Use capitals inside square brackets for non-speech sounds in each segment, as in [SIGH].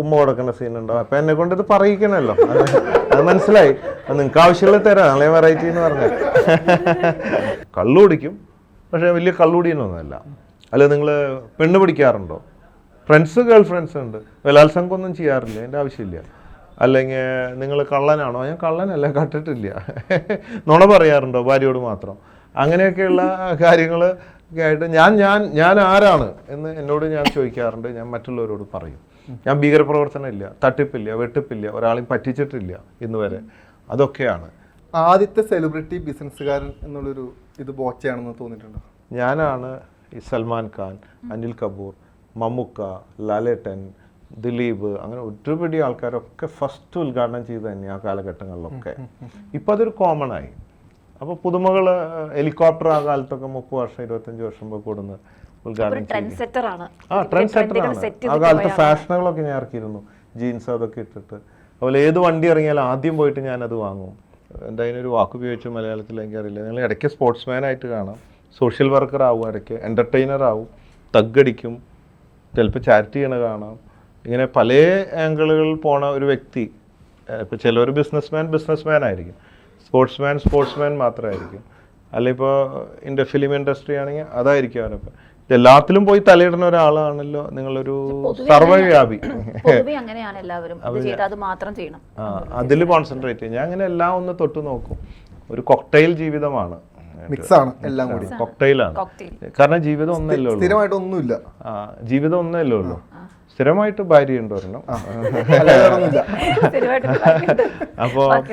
ഉമ്മ കൊടുക്കേണ്ട സീനുണ്ടോ? അപ്പൊ എന്നെ കൊണ്ട് ഇത് പറയിക്കണല്ലോ. അത് മനസ്സിലായി. നിങ്ങൾക്ക് ആവശ്യമുള്ള തരാം. നാളെ വെറൈറ്റി എന്ന് പറഞ്ഞ. കള്ളു കുടിക്കും പക്ഷെ വലിയ കള്ളുടിയൊന്നുമല്ല അല്ല നിങ്ങൾ പെണ്ണ് പിടിക്കാറുണ്ടോ? ഫ്രണ്ട്സ് ഗേൾ ഫ്രണ്ട്സ് ഉണ്ട്. ബലാത്സംഗമൊന്നും ചെയ്യാറില്ല. എന്റെ ആവശ്യമില്ല. അല്ലെങ്കിൽ നിങ്ങൾ കള്ളനാണോ? ഞാൻ കള്ളനല്ല കണ്ടിട്ടില്ല. നുണ പറയാറുണ്ടോ ഭാര്യയോട് മാത്രം? അങ്ങനെയൊക്കെയുള്ള കാര്യങ്ങൾ ആയിട്ട് ഞാൻ ഞാൻ ഞാൻ ആരാണ് എന്ന് എന്നോട് ഞാൻ ചോദിക്കാറുണ്ട്. ഞാൻ മറ്റുള്ളവരോട് പറയും. ഞാൻ ഭീകരപ്രവർത്തനം ഇല്ല തട്ടിപ്പില്ല വെട്ടിപ്പില്ല ഒരാളെയും പറ്റിച്ചിട്ടില്ല ഇന്ന് വരെ. അതൊക്കെയാണ്. ആദ്യത്തെ സെലിബ്രിറ്റി ബിസിനസ്സുകാരൻ എന്നുള്ളൊരു ഇത് ബോച്ചയാണെന്ന് തോന്നിയിട്ടുണ്ടോ? ഞാനാണ് ഈ സൽമാൻ ഖാൻ അനിൽ കപൂർ മമ്മുക്ക ലാലേട്ടൻ ദിലീപ് അങ്ങനെ ഒരുപടി ആൾക്കാരൊക്കെ ഫസ്റ്റ് ഉദ്ഘാടനം ചെയ്ത് തന്നെ ആ കാലഘട്ടങ്ങളിലൊക്കെ. ഇപ്പം അതൊരു കോമൺ ആയി. അപ്പോൾ പുതുമകൾ ഹെലികോപ്റ്റർ ആ കാലത്തൊക്കെ മുപ്പത് വർഷം ഇരുപത്തഞ്ച് വർഷം മുമ്പ് കൂടുന്ന ഉദ്ഘാടനം ആ ട്രെൻഡ് കാലത്ത് ഫാഷനുകളൊക്കെ ഞാൻ ഇറക്കിയിരുന്നു. ജീൻസ് അതൊക്കെ ഇട്ടിട്ട്. അതുപോലെ ഏത് വണ്ടി ഇറങ്ങിയാലും ആദ്യം പോയിട്ട് ഞാൻ അത് വാങ്ങും എന്താ അതിനൊരു വാക്ക് ഉപയോഗിച്ച് മലയാളത്തിൽ എനിക്ക് അറിയില്ല. നിങ്ങൾ ഇടയ്ക്ക് സ്പോർട്സ്മാൻ ആയിട്ട് കാണാം. സോഷ്യൽ വർക്കർ ആവും ഇടയ്ക്ക്. എന്റർടൈനർ ആവും. തഗ്ഗടിക്കും ചിലപ്പോൾ ചാരിറ്റി ചെയ്യണ കാണാം. ഇങ്ങനെ പല ആംഗിളുകളിൽ പോണ ഒരു വ്യക്തി ഇപ്പോൾ ചിലർ ബിസിനസ്മാൻ ബിസിനസ്മാൻ ആയിരിക്കും. സ്പോർട്സ്മാൻ സ്പോർട്സ്മാൻ മാത്രമായിരിക്കും അല്ലെ ഇപ്പോൾ ഇന്റെ ഫിലിം ഇൻഡസ്ട്രി ആണെങ്കിൽ അതായിരിക്കും അവനൊക്കെ. എല്ലാത്തിലും പോയി തലയിടുന്ന ഒരാളാണല്ലോ നിങ്ങളൊരു സർവവ്യാപി. [LAUGHS] പൊതുവെ അങ്ങനെയാണ് എല്ലാവരും. അത്. മാത്രം ചെയ്യണം. അതിൽ കോൺസെൻട്രേറ്റ് ചെയ്യും. ഞാൻ അങ്ങനെ എല്ലാം ഒന്ന് തൊട്ട് നോക്കും. ഒരു കൊക്ടൈൽ ജീവിതമാണ്. മിക്സ് ആണ് എല്ലാം കൂടി. കൊക്ടൈലാണ് കാരണം ജീവിതം ഒന്നല്ലേ ഉള്ളൂ. സ്ഥിരമായിട്ട് ഒന്നുമില്ല ജീവിതം ഒന്നല്ലേ ഉള്ളൂ. സ്ഥിരമായിട്ട് ഭാര്യ ഉണ്ട് ഒരെണ്ണം. [LAUGHS] അപ്പോൾ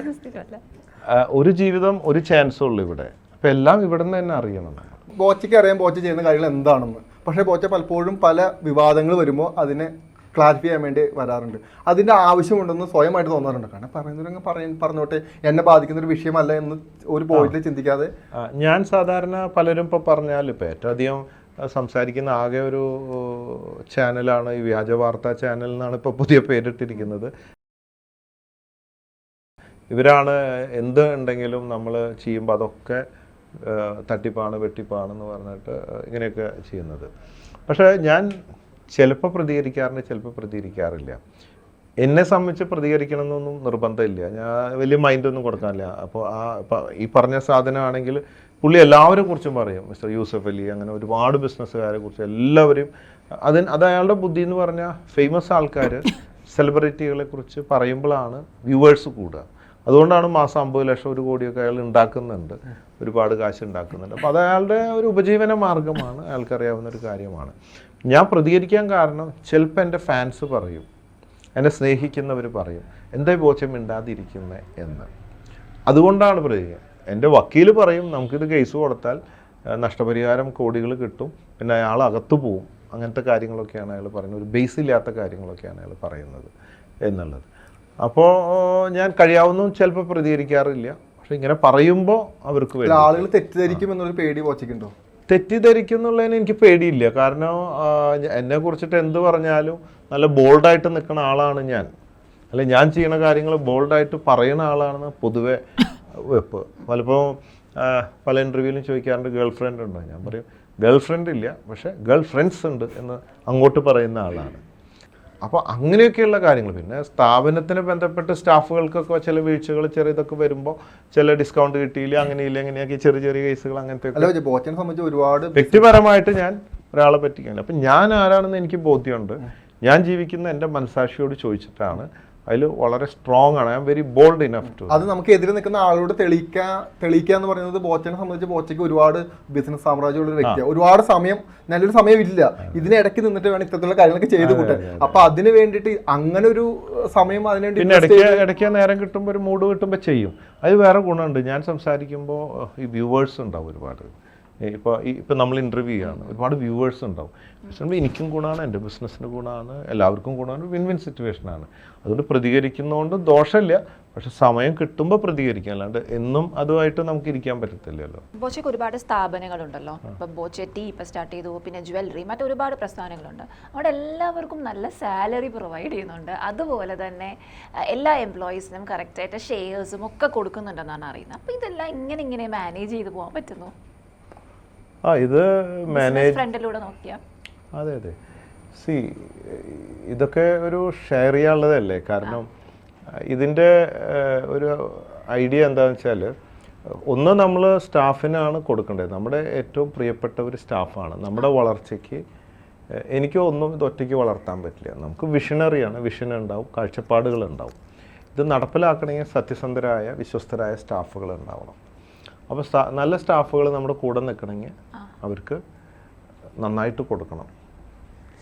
ഒരു ജീവിതം ഒരു ചാൻസേ ഉള്ളൂ ഇവിടെ. അപ്പം എല്ലാം ഇവിടെ നിന്ന് തന്നെ അറിയണം. ബോച്ചയ്ക്ക് അറിയാം ബോച്ച ചെയ്യുന്ന കാര്യങ്ങൾ എന്താണെന്ന്. പക്ഷേ ബോച്ച പലപ്പോഴും പല വിവാദങ്ങൾ വരുമ്പോൾ അതിനെ ക്ലാരിഫൈ ചെയ്യാൻ വേണ്ടി വരാറുണ്ട്. അതിന്റെ ആവശ്യമുണ്ടെന്ന് സ്വയമായിട്ട് തോന്നാറുണ്ട്. കാരണം പറയുന്നവരങ്ങ് പറയ പറഞ്ഞോട്ടെ എന്നെ ബാധിക്കുന്ന ഒരു വിഷയമല്ല എന്ന് ഒരു പോയിന്റിൽ ചിന്തിക്കാതെ. ഞാൻ സാധാരണ പലരും ഇപ്പോൾ പറഞ്ഞാൽ ഇപ്പോൾ ഏറ്റവും അധികം സംസാരിക്കുന്ന ആകെ ഒരു ചാനലാണ് ഈ വ്യാജ വാർത്താ ചാനൽ എന്നാണ് ഇപ്പോൾ പുതിയ പേരിട്ടിരിക്കുന്നത്. ഇവരാണ് എന്ത് ഉണ്ടെങ്കിലും നമ്മൾ ചെയ്യുമ്പോൾ അതൊക്കെ തട്ടിപ്പാണ് വെട്ടിപ്പാണെന്ന് പറഞ്ഞിട്ട് ഇങ്ങനെയൊക്കെ ചെയ്യുന്നത്. പക്ഷേ ഞാൻ ചിലപ്പോൾ പ്രതികരിക്കാറുണ്ട് ചിലപ്പോൾ പ്രതികരിക്കാറില്ല. എന്നെ സംബന്ധിച്ച് പ്രതികരിക്കണം എന്നൊന്നും നിർബന്ധമില്ല. ഞാൻ വലിയ മൈൻഡൊന്നും കൊടുക്കാനില്ല അപ്പോൾ ആ ഈ പറഞ്ഞ സാധനമാണെങ്കിൽ പുള്ളി എല്ലാവരെ കുറിച്ചും പറയും. മിസ്റ്റർ യൂസഫ് അലി അങ്ങനെ ഒരുപാട് ബിസിനസ്സുകാരെ കുറിച്ച് എല്ലാവരും. അതിന് അത് അയാളുടെ ബുദ്ധി എന്ന് പറഞ്ഞാൽ ഫേമസ് ആൾക്കാർ സെലിബ്രിറ്റികളെ കുറിച്ച് പറയുമ്പോഴാണ് വ്യൂവേഴ്സ് കൂടുക. അതുകൊണ്ടാണ് മാസം അമ്പത് ലക്ഷം ഒരു കോടിയൊക്കെ അയാൾ ഉണ്ടാക്കുന്നുണ്ട്. ഒരുപാട് കാശ് ഉണ്ടാക്കുന്നുണ്ട്. അപ്പോൾ അത് അയാളുടെ ഒരു ഉപജീവന മാർഗമാണ്. അയാൾക്കറിയാവുന്ന ഒരു കാര്യമാണ്. ഞാൻ പ്രതികരിക്കാൻ കാരണം ചിലപ്പോൾ എന്റെ ഫാൻസ് പറയും. എന്നെ സ്നേഹിക്കുന്നവർ പറയും. എന്തേ ബോച്ചം മിണ്ടാതിരിക്കുന്നത് എന്ന്. അതുകൊണ്ടാണ് പ്രതികരിക്കുക. എന്റെ വക്കീൽ പറയും നമുക്കിത് കേസ് കൊടുത്താൽ നഷ്ടപരിഹാരം കോടികൾ കിട്ടും. പിന്നെ അയാൾ അകത്തു പോവും. അങ്ങനത്തെ കാര്യങ്ങളൊക്കെയാണ് അയാൾ പറയുന്നത്. ഒരു ബേസ് ഇല്ലാത്ത കാര്യങ്ങളൊക്കെയാണ് അയാൾ പറയുന്നത് എന്നുള്ളത്. അപ്പോൾ ഞാൻ കഴിയാവുന്ന ചിലപ്പോൾ പ്രതികരിക്കാറില്ല. പക്ഷെ ഇങ്ങനെ പറയുമ്പോൾ അവർക്ക് ആളുകൾ തെറ്റിദ്ധരിക്കും എന്നൊരു പേടി വോച്ചിക്കുണ്ടോ തെറ്റിദ്ധരിക്കും എന്നുള്ളതിന് എനിക്ക് പേടിയില്ല. കാരണം എന്നെ കുറിച്ചിട്ട് എന്ത് പറഞ്ഞാലും നല്ല ബോൾഡായിട്ട് നിൽക്കുന്ന ആളാണ് ഞാൻ. അല്ലെ ഞാൻ ചെയ്യുന്ന കാര്യങ്ങൾ ബോൾഡായിട്ട് പറയുന്ന ആളാണെന്ന് പൊതുവെ വെപ്പ്. പലപ്പോഴും പല ഇന്റർവ്യൂവിലും ചോദിക്കാറുണ്ട് ഗേൾ ഫ്രണ്ട് ഉണ്ടോ? ഞാൻ പറയും ഗേൾ ഫ്രണ്ട് ഇല്ല പക്ഷേ ഗേൾ ഫ്രണ്ട്സ് ഉണ്ട് എന്ന് അങ്ങോട്ട് പറയുന്ന ആളാണ്. അപ്പോൾ അങ്ങനെയൊക്കെയുള്ള കാര്യങ്ങൾ. പിന്നെ സ്ഥാപനത്തിന് ബന്ധപ്പെട്ട് സ്റ്റാഫുകൾക്കൊക്കെ ചില വീഴ്ചകൾ ചെറിയ ഇതൊക്കെ വരുമ്പോൾ ചില ഡിസ്കൗണ്ട് കിട്ടിയില്ല അങ്ങനെയില്ല അങ്ങനെയൊക്കെ ചെറിയ ചെറിയ കേസുകൾ അങ്ങനത്തെ സംബന്ധിച്ച് ഒരുപാട് വ്യക്തിപരമായിട്ട് ഞാൻ ഒരാളെ പറ്റിക്കാനില്ല അപ്പം ഞാൻ ആരാണെന്ന് എനിക്ക് ബോധ്യമുണ്ട്. ഞാൻ ജീവിക്കുന്ന എന്റെ മനസാക്ഷിയോട് ചോദിച്ചിട്ടാണ് അതിൽ വളരെ സ്ട്രോങ് ആണ്. I am very bold enough to അത് നമുക്ക് എതിരെ നിൽക്കുന്ന ആളോട് തെളിയിക്കാൻ തെളിയിക്കുക എന്ന് പറയുന്നത് ബോച്ചനെ സംബന്ധിച്ച് ബോച്ചയ്ക്ക് ഒരുപാട് ബിസിനസ് സാമ്രാജ്യമുള്ള ഒരു വ്യക്തിയാണ്. ഒരുപാട് സമയം നല്ലൊരു സമയമില്ല ഇതിനിടയ്ക്ക് നിന്നിട്ട് വേണം ഇത്തരത്തിലുള്ള കാര്യങ്ങളൊക്കെ ചെയ്തു കൂട്ടാൻ. അപ്പൊ അതിന് വേണ്ടിയിട്ട് അങ്ങനെ ഒരു സമയം അതിനുവേണ്ടി പിന്നെ ഇടയ്ക്ക് ഇടയ്ക്ക് നേരം കിട്ടുമ്പോൾ ഒരു മൂഡ് കിട്ടുമ്പോൾ ചെയ്യും. അത് വേറെ ഗുണമുണ്ട്. ഞാൻ സംസാരിക്കുമ്പോൾ ഈ വ്യൂവേഴ്സ് ഉണ്ടാവും ഒരുപാട്. ഇപ്പോൾ ഇപ്പം നമ്മൾ ഇന്റർവ്യൂ ചെയ്യാണ്. ഒരുപാട് വ്യൂവേഴ്സ് ഉണ്ടാവും. പക്ഷേ എനിക്കും ഗുണമാണ് എന്റെ ബിസിനസ്സിന് ഗുണമാണ് എല്ലാവർക്കും ഗുണമാണ് വിൻ വിൻ സിറ്റുവേഷനാണ് അതുകൊണ്ട് പ്രതികരിക്കുന്നതുകൊണ്ട് ദോഷമില്ല. പക്ഷെ സമയം കിട്ടുമ്പോൾ പ്രതികരിക്കാം. അല്ലാണ്ട് എന്നും അതുമായിട്ട് നമുക്ക് ഇരിക്കാൻ പറ്റത്തില്ലല്ലോ. ബോച്ചയ്ക്ക് ഒരുപാട് സ്ഥാപനങ്ങളുണ്ടല്ലോ. ഇപ്പം ബോച്ചെ ടീ ഇപ്പം സ്റ്റാർട്ട് ചെയ്തു പിന്നെ ജ്വല്ലറി മറ്റൊരുപാട് പ്രസ്ഥാനങ്ങളുണ്ട്. അവിടെ എല്ലാവർക്കും നല്ല സാലറി പ്രൊവൈഡ് ചെയ്യുന്നുണ്ട്. അതുപോലെ തന്നെ എല്ലാ എംപ്ലോയീസിനും കറക്റ്റായിട്ട് ഷെയർസും ഒക്കെ കൊടുക്കുന്നുണ്ടെന്നാണ് അറിയുന്നത്. അപ്പോൾ ഇതെല്ലാം ഇങ്ങനെ ഇങ്ങനെ മാനേജ് ചെയ്ത് പോകാൻ പറ്റുന്നു. ആ ഇത് മാനേജ് അതെ അതെ. സി ഇതൊക്കെ ഒരു ഷെയർ ചെയ്യാനുള്ളതല്ലേ? കാരണം ഇതിന്റെ ഒരു ഐഡിയ എന്താണെന്ന് വെച്ചാൽ ഒന്ന് നമ്മൾ സ്റ്റാഫിനാണ് കൊടുക്കേണ്ടത്. നമ്മുടെ ഏറ്റവും പ്രിയപ്പെട്ട ഒരു സ്റ്റാഫാണ് നമ്മുടെ വളർച്ചയ്ക്ക് എനിക്ക് ഒന്നും ഇത് ഒറ്റയ്ക്ക് വളർത്താൻ പറ്റില്ല. നമുക്ക് വിഷണറിയാണ് വിഷൻ ഉണ്ടാവും കാഴ്ചപ്പാടുകൾ ഉണ്ടാവും. ഇത് നടപ്പിലാക്കണമെങ്കിൽ സത്യസന്ധരായ വിശ്വസ്തരായ സ്റ്റാഫുകൾ ഉണ്ടാവണം. അപ്പോൾ നല്ല സ്റ്റാഫുകൾ നമ്മുടെ കൂടെ നിൽക്കണമെങ്കിൽ അവർക്ക് നന്നായിട്ട് കൊടുക്കണം.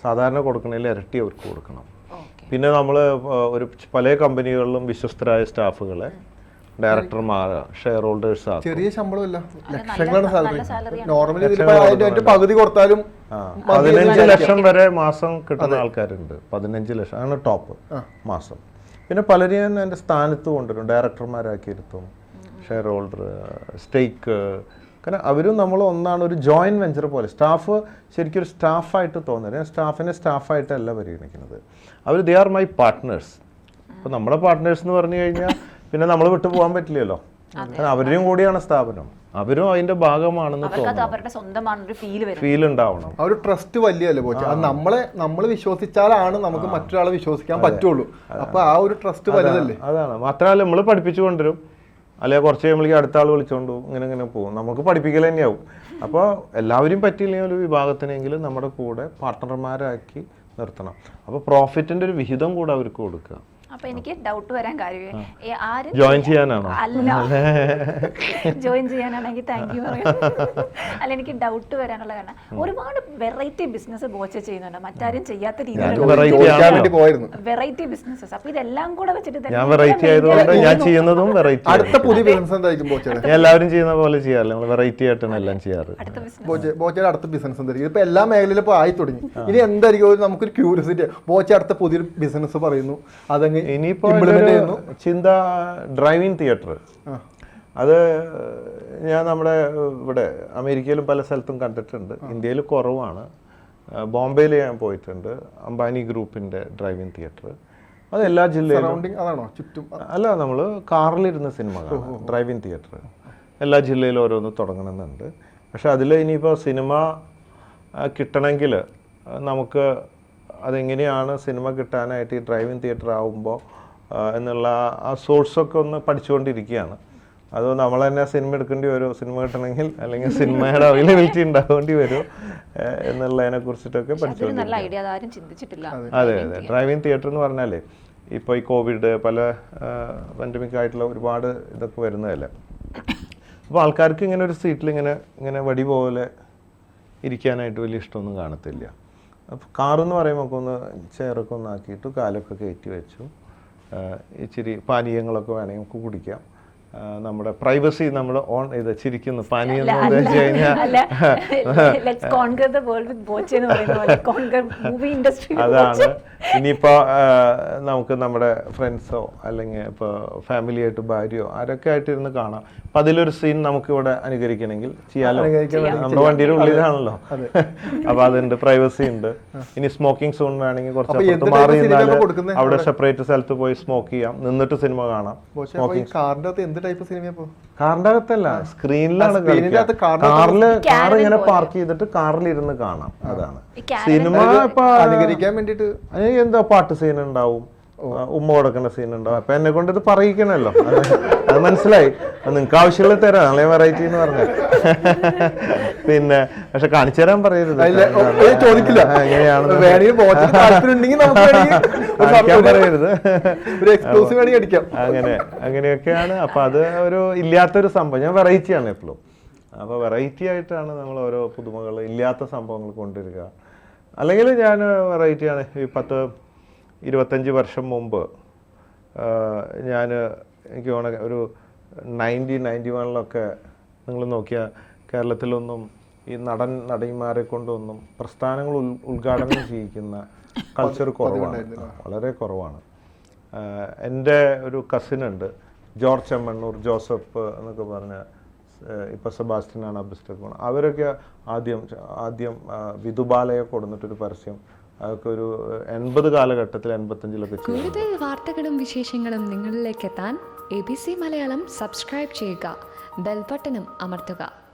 സാധാരണ കൊടുക്കണതിൽ ഇരട്ടി അവർക്ക് കൊടുക്കണം. ഓക്കെ. പിന്നെ നമ്മൾ ഒരു പല കമ്പനികളിലും വിശ്വസ്തരായ സ്റ്റാഫുകളെ ഡയറക്ടർമാർ ഷെയർ ഹോൾഡേഴ്സ് ചെറിയ ശമ്പളമല്ല. ലക്ഷങ്ങളാണ് സാലറി. ആണ്. നോർമലി പകുതി കൊടുത്താലും പതിനഞ്ച് ലക്ഷം വരെ മാസം കിട്ടുന്ന ആൾക്കാരുണ്ട്. പതിനഞ്ച് ലക്ഷം. ആണ് ടോപ്പ് മാസം. പിന്നെ പലരെയും ഞാൻ എന്റെ സ്ഥാനത്ത് കൊണ്ടുവരും. ഡയറക്ടർമാരാക്കിയിരുത്തും. ഷെയർ ഹോൾഡർ സ്റ്റേക്ക് കാരണം അവരും നമ്മൾ ഒന്നാണ് ഒരു ജോയിന്റ് വെഞ്ചർ പോലെ. സ്റ്റാഫ് ശരിക്കും ഒരു സ്റ്റാഫായിട്ട് തോന്നരുത്. സ്റ്റാഫിനെ സ്റ്റാഫായിട്ടല്ല പരിഗണിക്കുന്നത്. അവർ ദേ ആർ മൈ പാർട്ട്നേഴ്സ് അപ്പോൾ നമ്മുടെ പാർട്ട്നേഴ്സ് എന്ന് പറഞ്ഞു കഴിഞ്ഞാൽ പിന്നെ നമ്മൾ വിട്ടു പോകാൻ പറ്റില്ലല്ലോ. കാരണം അവരുടെയും കൂടിയാണ് സ്ഥാപനം. അവരും അതിന്റെ ഭാഗമാണെന്ന് തോന്നുന്നു ഫീൽ വരും. ഫീൽ ഉണ്ടാവണം. ആ ഒരു ട്രസ്റ്റ് വലിയല്ലേ പോച്ച? അത് നമ്മളെ നമ്മൾ വിശ്വസിച്ചാലാണ് നമുക്ക് മറ്റൊരാളെ വിശ്വസിക്കാൻ പറ്റുള്ളൂ. അപ്പൊ ആ ഒരു ട്രസ്റ്റ് വലുതല്ലേ? അതാണ്. മാത്രമല്ല നമ്മൾ പഠിപ്പിച്ചു കൊണ്ടുവരും. അല്ലെങ്കിൽ കുറച്ച് കഴിയുമ്പോഴേക്കും അടുത്ത ആൾ വിളിച്ചോണ്ട് ഇങ്ങനെ ഇങ്ങനെ പോകും. നമുക്ക് പഠിപ്പിക്കൽ തന്നെയാവും. അപ്പോൾ എല്ലാവരും പറ്റിയില്ലെങ്കിൽ ഒരു വിഭാഗത്തിനെങ്കിലും നമ്മുടെ കൂടെ പാർട്ട്ണർമാരാക്കി നിർത്തണം. അപ്പോൾ പ്രോഫിറ്റിന്റെ ഒരു വിഹിതം കൂടെ അവർക്ക് കൊടുക്കുക. അപ്പൊ എനിക്ക് ഡൗട്ട് വരാൻ കാര്യമേ ആരും ജോയിൻ ചെയ്യാനാണോ? അല്ല. ജോയിൻ ചെയ്യാനാണെങ്കിൽ താങ്ക് യു അല്ല എനിക്ക് ഡൗട്ട് വരാനുള്ള കാരണം ഒരുപാട് വെറൈറ്റി ബിസിനസ് ബോച്ച ചെയ്യുന്നുണ്ട്. മറ്റാരും ചെയ്യാത്ത പോയിരുന്നു. വെറൈറ്റി ബിസിനസ്സസ് അപ്പൊ ഇതെല്ലാം കൂടെ വെച്ചിട്ട് ഞാൻ വെറൈറ്റി ആയതുകൊണ്ട് ഞാൻ ചെയ്യുന്നതും വെറൈറ്റി അടുത്ത പുതിയ ബിസിനസ് എന്തായിരിക്കും ബോച്ച എല്ലാവരും ചെയ്യുന്ന പോലെ ചെയ്യാറില്ല. നമ്മൾ വെറൈറ്റി ആയിട്ടാണ് എല്ലാം ചെയ്യാറ്. അടുത്ത ബിസിനസ് ബോച്ച ബോച്ചയുടെ അടുത്ത ബിസിനസ് എന്തായിരിക്കും ഇപ്പൊ എല്ലാ മേഖലയിലും ഇപ്പൊ ആയി തുടങ്ങി. ഇനി എന്തായിരിക്കും നമുക്കൊരു ക്യൂരിയോസിറ്റി ബോച്ച അടുത്ത പുതിയൊരു ബിസിനസ് പറയുന്നു. അതങ്ങ് ഇനിയിപ്പോ ഇനിയിപ്പോൾ ചിന്ത ഡ്രൈവ് ഡ്രൈവിംഗ് തിയേറ്റർ അത് ഞാൻ നമ്മുടെ ഇവിടെ അമേരിക്കയിലും പല സ്ഥലത്തും കണ്ടിട്ടുണ്ട്. ഇന്ത്യയിൽ കുറവാണ്. ബോംബെയിൽ ഞാൻ പോയിട്ടുണ്ട്. അംബാനി ഗ്രൂപ്പിന്റെ ഡ്രൈവിംഗ് തിയേറ്റർ അത് എല്ലാ ജില്ലയിലും അതാണോ? ചുറ്റും അല്ല നമ്മൾ കാറിലിരുന്ന സിനിമ കാണാം. ഡ്രൈവിംഗ് തിയേറ്റർ എല്ലാ ജില്ലയിലും ഓരോന്ന് തുടങ്ങണമെന്നുണ്ട്. പക്ഷെ അതിൽ ഇനിയിപ്പോൾ സിനിമ കിട്ടണമെങ്കിൽ നമുക്ക് അതെങ്ങനെയാണ് സിനിമ കിട്ടാനായിട്ട് ഈ ഡ്രൈവിംഗ് തിയേറ്റർ ആവുമ്പോൾ എന്നുള്ള ആ സോഴ്സൊക്കെ ഒന്ന് പഠിച്ചുകൊണ്ടിരിക്കുകയാണ്. അത് നമ്മൾ തന്നെ സിനിമ എടുക്കേണ്ടി വരുമോ സിനിമ കിട്ടണമെങ്കിൽ അല്ലെങ്കിൽ സിനിമയുടെ അവൈലബിലിറ്റി ഉണ്ടാവേണ്ടി വരുമോ എന്നുള്ളതിനെ കുറിച്ചിട്ടൊക്കെ പഠിച്ചുകൊണ്ടിരിക്കും നല്ല ഐഡിയ അതാരും ചിന്തിച്ചിട്ടില്ല. അതെ. അതെ ഡ്രൈവിംഗ് തിയേറ്റർ. എന്ന് പറഞ്ഞാലേ ഇപ്പോൾ ഈ കോവിഡ് പല പാൻഡമിക് ആയിട്ടുള്ള ഒരുപാട് ഇതൊക്കെ വരുന്നതല്ലേ. അപ്പോൾ ആൾക്കാർക്ക് ഇങ്ങനെ ഒരു സീറ്റിൽ ഇങ്ങനെ ഇങ്ങനെ വടി പോലെ ഇരിക്കാനായിട്ട് വലിയ ഇഷ്ടമൊന്നും കാണത്തില്ല. അപ്പോൾ കാറെന്ന് പറയുമ്പോൾ ഒക്കെ ഒന്ന് ചെയറൊക്കെ ഒന്നാക്കിയിട്ട് കാലൊക്കെ കയറ്റി വെച്ചു. ഇച്ചിരി പാനീയങ്ങളൊക്കെ വേണമെങ്കിൽ നമുക്ക് കുടിക്കാം. നമ്മുടെ പ്രൈവസി നമ്മൾ ഓൺ ഇത് ചിരിക്കുന്നു പനി എന്ന് ഉദ്ദേശിച്ച് കഴിഞ്ഞാൽ let's conquer the world with Boche എന്ന് പറയുന്ന പോലെ മൂവി ഇൻഡസ്ട്രി അതാണ്. ഇനിയിപ്പോ നമുക്ക് നമ്മുടെ ഫ്രണ്ട്സോ അല്ലെങ്കിൽ ഇപ്പോൾ ഫാമിലി ആയിട്ട് ഭാര്യയോ ആരൊക്കെ ആയിട്ട് ഇരുന്ന് കാണാം. അപ്പൊ അതിലൊരു സീൻ നമുക്ക് ഇവിടെ അനുകരിക്കണമെങ്കിൽ ചെയ്യാലോ? നമ്മുടെ വണ്ടിയുടെ ഉള്ളിലാണല്ലോ. അപ്പൊ അതുണ്ട് പ്രൈവസി ഉണ്ട്. ഇനി സ്മോക്കിംഗ് സോൺ വേണമെങ്കിൽ കുറച്ച് മാറി? അവിടെ സെപ്പറേറ്റ് സ്ഥലത്ത് പോയി സ്മോക്ക് ചെയ്യാം. നിന്നിട്ട് സിനിമ കാണാം. ടൈപ്പ് സിനിമ കാറിന്റെ അകത്തല്ല സ്ക്രീനിലാണ് കാറിൽ കാർ ഇങ്ങനെ പാർക്ക് ചെയ്തിട്ട് കാറിൽ ഇരുന്ന് കാണാം അതാണ്. സിനിമ ഇപ്പൊ അനുകരിക്കാൻ വേണ്ടിട്ട് എന്താ പാട്ട് സീൻ ഉണ്ടാവും. ഉമ്മ കൊടുക്കുന്ന സീൻ ഉണ്ടാവും അപ്പൊ എന്നെ കൊണ്ട് ഇത് പറയിക്കണല്ലോ. അത് മനസ്സിലായി. നിങ്ങൾക്ക് ആവശ്യമുള്ള തരാം. നാളെ വെറൈറ്റി എന്ന് പറഞ്ഞ. പിന്നെ പക്ഷെ കാണിച്ചു തരാൻ പറയരുത്. ചോദിക്കില്ല. പറയരുത്. അങ്ങനെ അങ്ങനെയൊക്കെയാണ്. അപ്പൊ അത് ഒരു ഇല്ലാത്തൊരു സംഭവം. ഞാൻ വെറൈറ്റിയാണ് എപ്പോഴും അപ്പോൾ വെറൈറ്റി ആയിട്ടാണ് നമ്മൾ ഓരോ പുതുമകൾ ഇല്ലാത്ത സംഭവങ്ങൾ കൊണ്ടുവരിക. അല്ലെങ്കിൽ ഞാൻ വെറൈറ്റിയാണ് ഈ പത്ത് ഇരുപത്തഞ്ച് വർഷം മുമ്പ് ഞാൻ എനിക്ക് തോന്നുന്ന ഒരു നയന്റി നയന്റി വണ്ണിലൊക്കെ നിങ്ങൾ നോക്കിയാൽ കേരളത്തിലൊന്നും ഈ നടൻ നടിമാരെ കൊണ്ടൊന്നും പ്രസ്ഥാനങ്ങൾ ഉൽ ഉദ്ഘാടനം ചെയ്യിക്കുന്ന കൾച്ചർ കുറവാണ്. വളരെ കുറവാണ്. എന്റെ ഒരു കസിൻ ഉണ്ട് ജോർജ് ചെമ്മണ്ണൂർ ജോസഫ് എന്നൊക്കെ പറഞ്ഞ ഇപ്പം ഇപ്പൊ സെബാസ്റ്റ്യനാണ് അബിസ്റ്റൊക്കെ അവരൊക്കെ ആദ്യം ആദ്യം വിധുബാലയെ കൊടുന്നിട്ടൊരു പരസ്യം അതൊക്കെ ഒരു എൺപത് കാലഘട്ടത്തിൽ എൺപത്തഞ്ചിലൊക്കെ കൂടുതൽ വാർത്തകളും വിശേഷങ്ങളും നിങ്ങളിലേക്ക് എത്താൻ A B C Malayalam subscribe ചെയ്യുക. ബെൽബട്ടനും അമർത്തുക.